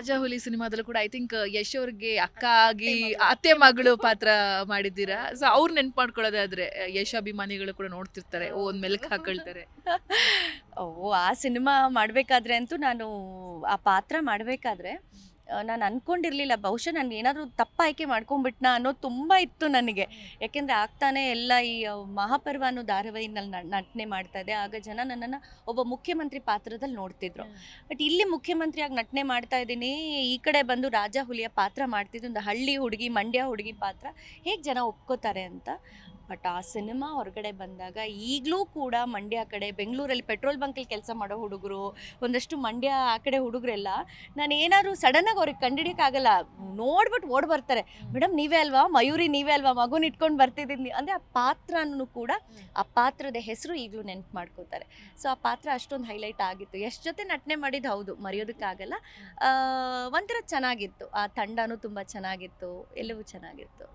ರಾಜ ಹುಲಿ ಸಿನಿಮಾದಲ್ಲೂ ಕೂಡ I think Yash ಅವ್ರಿಗೆ ಅಕ್ಕ ಆಗಿ ಅತ್ತೆ ಮಗಳು. ಪಾತ್ರ ಮಾಡಿದ್ದೀರಾ? ಸೊ ಅವ್ರು ನೆನ್ಪು ಮಾಡ್ಕೊಳ್ಳೋದಾದ್ರೆ ಯಶ್ ಅಭಿಮಾನಿಗಳು ಕೂಡ ನೋಡ್ತಿರ್ತಾರೆ. ಓ ಒಂದ್ ಮೆಲ್ಕ್ ಹಾಕೊಳ್ತಾರೆ. ಓ ಆ ಸಿನಿಮಾ ಮಾಡಬೇಕಾದ್ರೆ ಅಂತೂ ನಾನು ಆ ಪಾತ್ರ ಮಾಡಬೇಕಾದ್ರೆ ನಾನು ಅಂದ್ಕೊಂಡಿರಲಿಲ್ಲ ಬಹುಶಃ ನಾನು ಏನಾದರೂ ತಪ್ಪು ಆಯ್ಕೆ ಮಾಡ್ಕೊಂಡ್ಬಿಟ್ನ ಅನ್ನೋದು ತುಂಬ ಇತ್ತು ನನಗೆ. ಯಾಕೆಂದರೆ ಆಗ್ತಾನೆ ಎಲ್ಲ ಈ ಮಹಾಪರ್ವ ಅನ್ನೋ ಧಾರಾವಾಹಿನಲ್ಲಿ ನಟನೆ ಮಾಡ್ತಾ ಇದೆ ಆಗ ಜನ ನನ್ನನ್ನು ಒಬ್ಬ ಮುಖ್ಯಮಂತ್ರಿ ಪಾತ್ರದಲ್ಲಿ ನೋಡ್ತಿದ್ರು. ಬಟ್ ಇಲ್ಲಿ ಮುಖ್ಯಮಂತ್ರಿಯಾಗಿ ನಟನೆ ಮಾಡ್ತಾ ಇದ್ದೀನಿ. ಈ ಕಡೆ ಬಂದು ರಾಜ ಹುಲಿಯ ಪಾತ್ರ ಮಾಡ್ತಿದ್ದು. ಒಂದು ಹಳ್ಳಿ ಹುಡುಗಿ ಮಂಡ್ಯ ಹುಡುಗಿ ಪಾತ್ರ ಹೇಗೆ ಜನ ಒಪ್ಕೋತಾರೆ ಅಂತ. ಬಟ್ ಆ ಸಿನಿಮಾ ಹೊರಗಡೆ ಬಂದಾಗ ಈಗಲೂ ಕೂಡ ಮಂಡ್ಯ ಕಡೆ ಬೆಂಗಳೂರಲ್ಲಿ ಪೆಟ್ರೋಲ್ ಬಂಕಲ್ಲಿ ಕೆಲಸ ಮಾಡೋ ಹುಡುಗರು, ಒಂದಷ್ಟು ಮಂಡ್ಯ ಆ ಕಡೆ ಹುಡುಗರೆಲ್ಲ ನಾನು ಏನಾದರೂ ಸಡನ್ನಾಗಿ ಅವ್ರಿಗೆ ಕಂಡಿಡಿಯೋಕ್ಕಾಗಲ್ಲ. ನೋಡ್ಬಿಟ್ಟು ಓಡ್ ಬರ್ತಾರೆ. ಮೇಡಮ್, ನೀವೇ ಅಲ್ವಾ? ಮಯೂರಿ ನೀವೇ ಅಲ್ವಾ? ಮಗುನ ಇಟ್ಕೊಂಡು ಬರ್ತಿದ್ದೀನಿ ಅಂದರೆ ಆ ಪಾತ್ರನೂ ಕೂಡ ಆ ಪಾತ್ರದ ಹೆಸರು ಈಗಲೂ ನೆನ್ಪು ಮಾಡ್ಕೋತಾರೆ. ಸೊ ಆ ಪಾತ್ರ ಅಷ್ಟೊಂದು ಹೈಲೈಟ್ ಆಗಿತ್ತು. ಎಷ್ಟು ಜೊತೆ ನಟನೆ ಮಾಡಿದ್ದು ಹೌದು, ಮರೆಯೋದಕ್ಕಾಗಲ್ಲ. ಒಂಥರ ಚೆನ್ನಾಗಿತ್ತು. ಆ ತಂಡನೂ ತುಂಬ ಚೆನ್ನಾಗಿತ್ತು. ಎಲ್ಲವೂ ಚೆನ್ನಾಗಿತ್ತು.